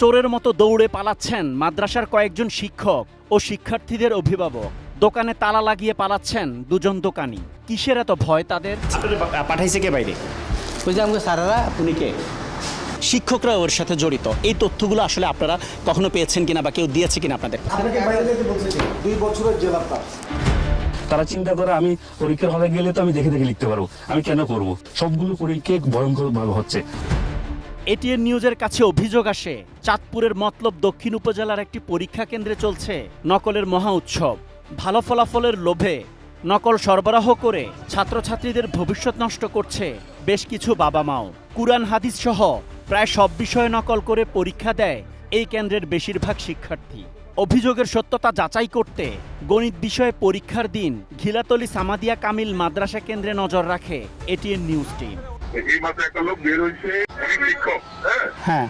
চোরের মতো দৌড়ে পালাচ্ছেন মাদ্রাসার কয়েকজন শিক্ষক ও শিক্ষার্থীদের অভিভাবক। দোকানে তালা লাগিয়ে পালাচ্ছেন দুজন দোকানি। কিসের এত ভয় তাদের? পাঠাইছে কে বাইরে? ওই যে আমাকে স্যারেরা উনি কে? শিক্ষকরা ওর সাথে জড়িত। এই তথ্যগুলো আসলে আপনারা কখনো পেয়েছেন কিনা বা কেউ দিয়েছে কিনা আপনাদের? দুই বছরের জেলার তারা। চিন্তা করে আমি পরীক্ষার হলে গেলে তো আমি দেখে দেখে লিখতে পারব। আমি কেন করব? সবগুলো পরীক্ষা ভয়ঙ্কর ভাবে হচ্ছে। এটিএন নিউজের কাছে অভিযোগ আসে, চাঁদপুরের মতলব দক্ষিণ উপজেলার একটি পরীক্ষা কেন্দ্রে চলছে নকলের মহা উৎসব। ভালো ফলাফলের লোভে নকল সরবরাহ করে ছাত্রছাত্রীদের ভবিষ্যৎ নষ্ট করছে বেশ কিছু বাবা মাও কুরআন, হাদিস সহ প্রায় সব বিষয়ে নকল করে পরীক্ষা দেয় এই কেন্দ্রের বেশিরভাগ শিক্ষার্থী। অভিযোগের সত্যতা যাচাই করতে গণিত বিষয়ে পরীক্ষার দিন ঘিলাতলি সামাদিয়া কামিল মাদ্রাসা কেন্দ্রে নজর রাখে এটিএন নিউজ টিম। এই মাসে একটা লোক বের হয়েছে শিক্ষক হ্যাঁ? হ্যাঁ।